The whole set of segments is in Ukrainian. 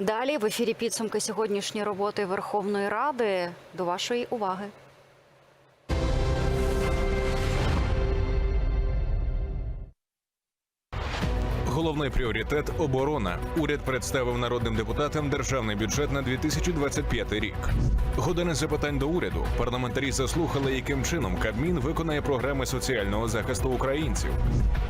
Далі в ефірі підсумки сьогоднішньої роботи Верховної Ради. До вашої уваги. Головний пріоритет оборона. Уряд представив народним депутатам державний бюджет на 2025 рік. Години запитань до уряду. Парламентарі заслухали, яким чином Кабмін виконає програми соціального захисту українців.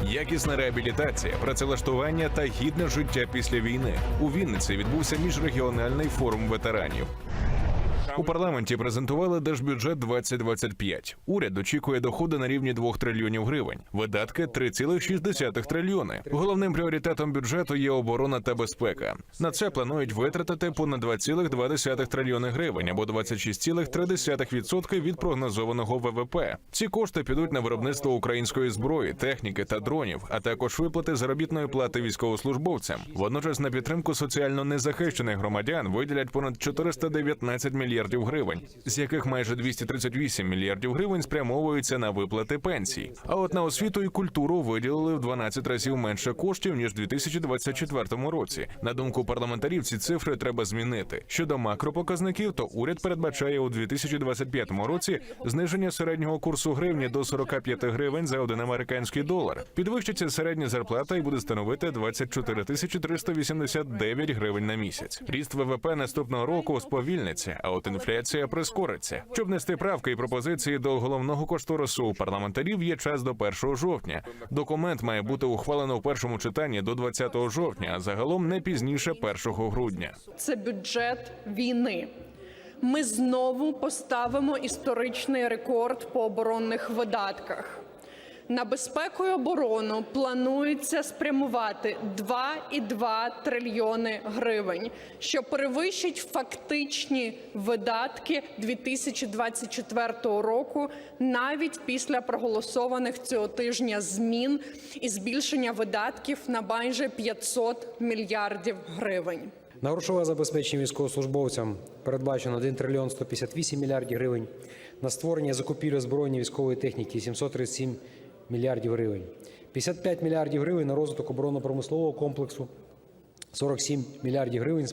Якісна реабілітація, працевлаштування та гідне життя після війни. У Вінниці відбувся міжрегіональний форум ветеранів. У парламенті презентували держбюджет 2025. Уряд очікує доходи на рівні 2 трильйонів гривень, видатки 3,6 трильйони. Головним пріоритетом бюджету є оборона та безпека. На це планують витратити понад 2,2 трильйони гривень або 26,3% від прогнозованого ВВП. Ці кошти підуть на виробництво української зброї, техніки та дронів, а також виплати заробітної плати військовослужбовцям. Водночас на підтримку соціально незахищених громадян виділять понад 419 мільярдів гривень, з яких майже 238 мільярдів гривень спрямовуються на виплати пенсій. А от на освіту і культуру виділили в 12 разів менше коштів ніж у 2024 році. На думку парламентарів, ці цифри треба змінити. Щодо макропоказників, то уряд передбачає у 2025 році зниження середнього курсу гривні до 45 гривень за один американський долар. Підвищиться середня зарплата і буде становити 24 тисячі 389 гривень на місяць. Ріст ВВП наступного року сповільниться, а от інфляція прискориться. Щоб нести правки і пропозиції до головного кошторису у парламентарів, є час до 1 жовтня. Документ має бути ухвалено в першому читанні до 20 жовтня, а загалом не пізніше 1 грудня. це бюджет війни. Ми знову поставимо історичний рекорд по оборонних видатках. На безпеку і оборону планується спрямувати 2,2 трильйони гривень, що перевищить фактичні видатки 2024 року навіть після проголосованих цього тижня змін і збільшення видатків на майже 500 мільярдів гривень. На грошове забезпечення військовослужбовцям передбачено 1 трильйон 158 мільярдів гривень. На створення і закупівлю збройної військової техніки 737 мільярдів гривень. 55 мільярдів гривень на розвиток оборонно-промислового комплексу. 47 мільярдів гривень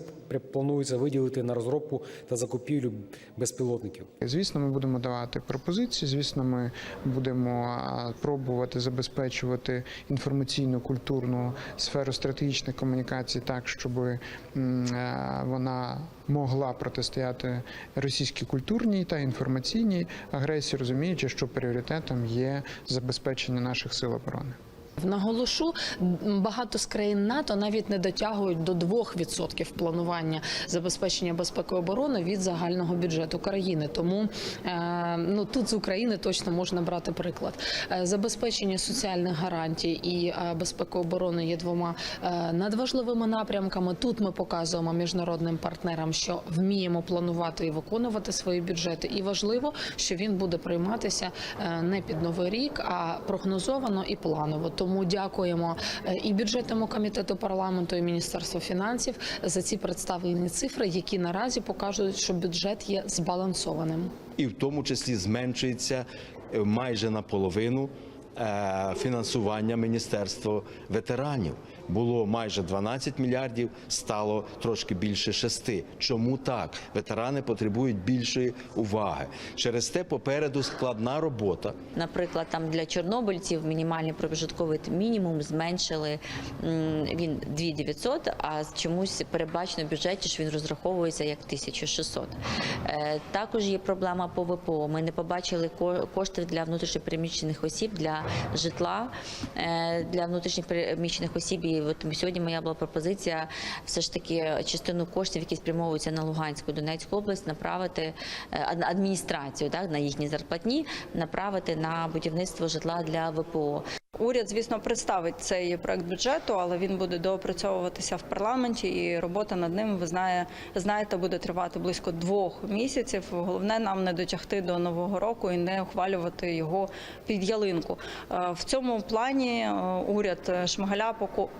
планується виділити на розробку та закупівлю безпілотників. Звісно, ми будемо давати пропозиції. Звісно, ми будемо пробувати забезпечувати інформаційну культурну сферу стратегічних комунікацій так, щоб е, вона могла протистояти російській культурній та інформаційній агресії, розуміючи, що пріоритетом є забезпечення наших сил оборони. Наголошу, багато з країн НАТО навіть не дотягують до 2% планування забезпечення безпеки і оборони від загального бюджету країни. Тому е, ну тут з України точно можна брати приклад. Е, Забезпечення соціальних гарантій і е, безпеки оборони є двома надважливими напрямками. Тут ми показуємо міжнародним партнерам, що вміємо планувати і виконувати свої бюджети. І важливо, що він буде прийматися не під новий рік, а прогнозовано і планово. Тому дякуємо е, і бюджетному комітету парламенту, і міністерству фінансів за ці представлені цифри, які наразі покажуть, що бюджет є збалансованим. і в тому числі зменшується е, майже наполовину е, фінансування Міністерства ветеранів. Було майже 12 мільярдів, стало трошки більше 6. Чому так? Ветерани потребують більшої уваги. Через те попереду складна робота. Наприклад, там для чорнобильців мінімальний прожитковий мінімум зменшили він 2900, а чомусь передбачено в бюджеті, що він розраховується як 1600. Е, Також є проблема по ВПО. Ми не побачили ко- коштів для внутрішньопереміщених осіб для житла е, для внутрішньопереміщених осіб. І от сьогодні моя була пропозиція все ж таки частину коштів, які спрямовуються на Луганську Донецьку область, направити е, адміністрацію, так на їхні зарплатні, направити на будівництво житла для ВПО. Уряд, звісно, представить цей проект бюджету, але він буде доопрацьовуватися в парламенті, і робота над ним, ви знає, знаєте, буде тривати близько двох місяців. Головне нам не дотягти до нового року і не ухвалювати його під ялинку. Е, В цьому плані е, уряд Шмигаля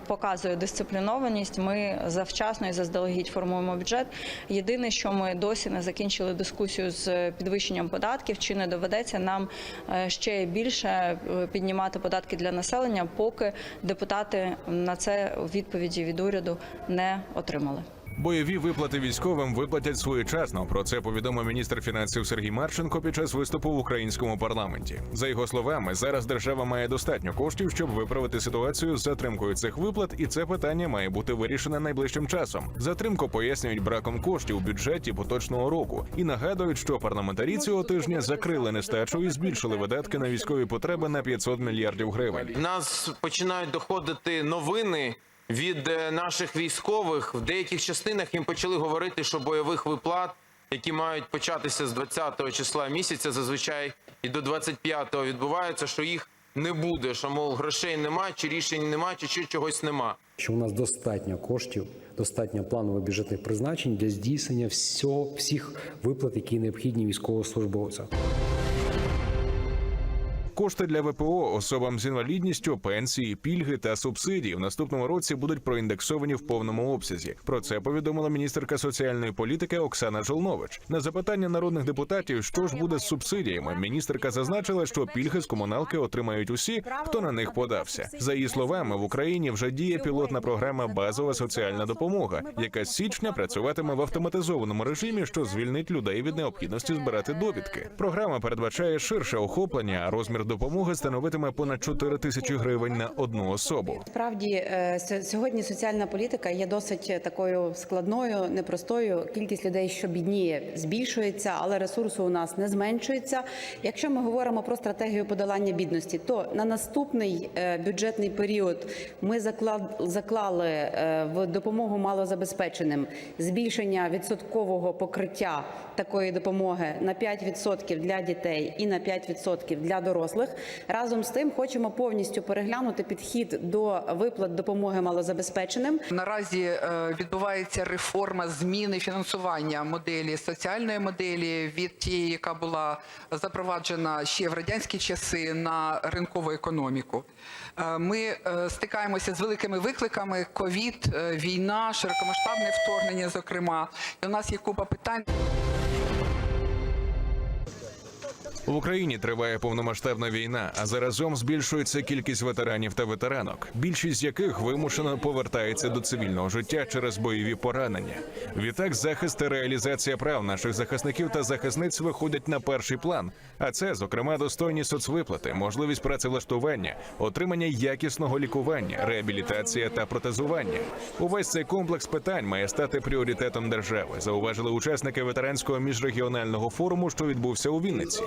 показує дисциплінованість. Ми завчасно і заздалегідь формуємо бюджет. Єдине, що ми досі не закінчили дискусію з підвищенням податків, чи не доведеться нам е, ще більше піднімати податки для населення, поки депутати на це відповіді від уряду не отримали. Бойові виплати військовим виплатять своєчасно. Про це повідомив міністр фінансів Сергій Марченко під час виступу в українському парламенті. За його словами, зараз держава має достатньо коштів, щоб виправити ситуацію з затримкою цих виплат, і це питання має бути вирішене найближчим часом. Затримку пояснюють браком коштів у бюджеті поточного року і нагадують, що парламентарі цього тижня закрили нестачу і збільшили видатки на військові потреби на 500 мільярдів гривень. Нас починають доходити новини від е, наших військових. В деяких частинах їм почали говорити, що бойових виплат, які мають початися з 20 числа місяця, зазвичай і до 25-го відбуваються, що їх не буде. Що мов грошей нема, чи рішень нема, чи ще чогось нема. що у нас достатньо коштів, достатньо планових бюджетних призначень для здійснення всього, всіх виплат, які необхідні військовослужбовцям. Кошти для ВПО особам з інвалідністю, пенсії, пільги та субсидії в наступному році будуть проіндексовані в повному обсязі. Про це повідомила міністерка соціальної політики Оксана Жолнович. На запитання народних депутатів, що ж буде з субсидіями, міністерка зазначила, що пільги з комуналки отримають усі, хто на них подався. За її словами, в Україні вже діє пілотна програма Базова соціальна допомога, яка з січня працюватиме в автоматизованому режимі, що звільнить людей від необхідності збирати довідки. Програма передбачає ширше охоплення, а розмір допомоги становитиме понад 4 тисячі гривень на одну особу. Справді е, сьогодні соціальна політика є досить такою складною, непростою. Кількість людей, що бідніє, збільшується, але ресурсу у нас не зменшується. Якщо ми говоримо про стратегію подолання бідності, то на наступний е, бюджетний період ми заклали е, в допомогу малозабезпеченим збільшення відсоткового покриття такої допомоги на 5% для дітей і на 5% для дорослих. Разом з тим хочемо повністю переглянути підхід до виплат допомоги малозабезпеченим. Наразі е, відбувається реформа зміни фінансування моделі соціальної моделі від тієї, яка була запроваджена ще в радянські часи на ринкову економіку. Е, Ми е, стикаємося з великими викликами: ковід, війна, широкомасштабне вторгнення. Зокрема, і у нас є купа питань. В Україні триває повномасштабна війна, а заразом збільшується кількість ветеранів та ветеранок, більшість з яких вимушено повертається до цивільного життя через бойові поранення. Відтак, захист та реалізація прав наших захисників та захисниць виходять на перший план. А це, зокрема, достойні соцвиплати, можливість працевлаштування, отримання якісного лікування, реабілітація та протезування. Увесь цей комплекс питань має стати пріоритетом держави, зауважили учасники ветеранського міжрегіонального форуму, що відбувся у Вінниці.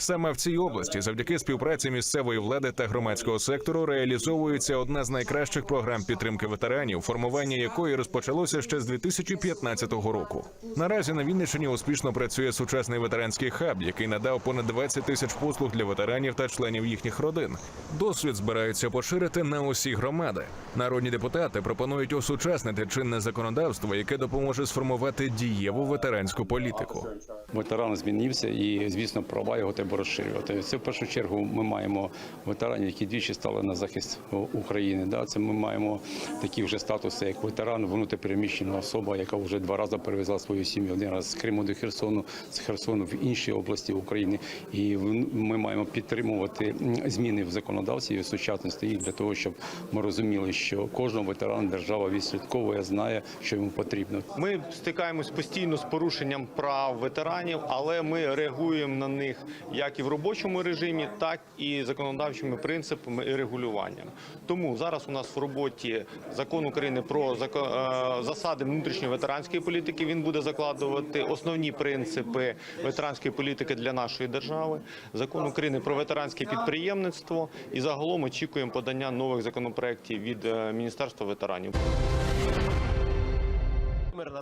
Саме в цій області, завдяки співпраці місцевої влади та громадського сектору, реалізовується одна з найкращих програм підтримки ветеранів, формування якої розпочалося ще з 2015 року. Наразі на Вінниччині успішно працює сучасний ветеранський хаб, який надав понад 20 тисяч послуг для ветеранів та членів їхніх родин. Досвід збираються поширити на усі громади. Народні депутати пропонують осучаснити чинне законодавство, яке допоможе сформувати дієву ветеранську політику. ветеран змінився і, звісно, права його треба розширювати. Це в першу чергу ми маємо ветеранів, які двічі стали на захист України. Да, це ми маємо такі вже статуси, як ветеран, внутрішньопереміщена особа, яка вже два рази перевезла свою сім'ю. Один раз з Криму до Херсону, з Херсону в інші області України. І ми маємо підтримувати зміни в законодавстві і в сучасності їх для того, щоб ми розуміли, що кожного ветерана держава відслідковує, знає, що йому потрібно. Ми стикаємось постійно з порушенням прав ветеранів, але ми реагуємо на них як і в робочому режимі, так і законодавчими принципами і регулюванням. Тому зараз у нас в роботі закон України про е, засади внутрішньої ветеранської політики. Він буде закладувати основні принципи ветеранської політики для нашої держави. Закон України про ветеранське підприємництво і загалом очікуємо подання нових законопроєктів від е, Міністерства ветеранів.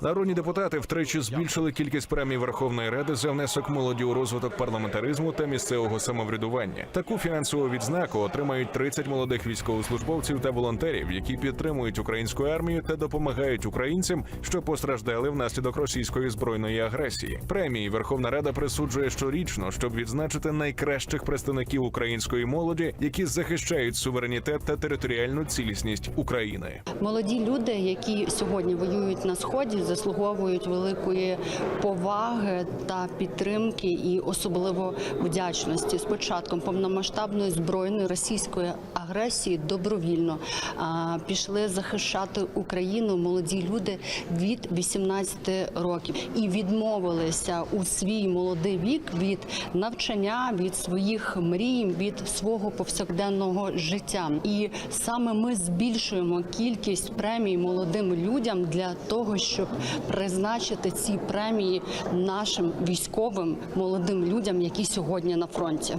Народні депутати втричі збільшили кількість премій Верховної Ради за внесок молоді у розвиток парламентаризму та місцевого самоврядування. Таку фінансову відзнаку отримають 30 молодих військовослужбовців та волонтерів, які підтримують українську армію та допомагають українцям, що постраждали внаслідок російської збройної агресії. Премії Верховна Рада присуджує щорічно, щоб відзначити найкращих представників української молоді, які захищають суверенітет та територіальну цілісність України. Молоді люди, які сьогодні воюють на сході, заслуговують великої поваги та підтримки, і особливо вдячності. З початком повномасштабної збройної російської агресії добровільно пішли захищати Україну молоді люди від 18 років і відмовилися у свій молодий вік від навчання, від своїх мрій, від свого повсякденного життя. І саме ми збільшуємо кількість премій молодим людям для того, щоб призначити ці премії нашим військовим молодим людям, які сьогодні на фронті.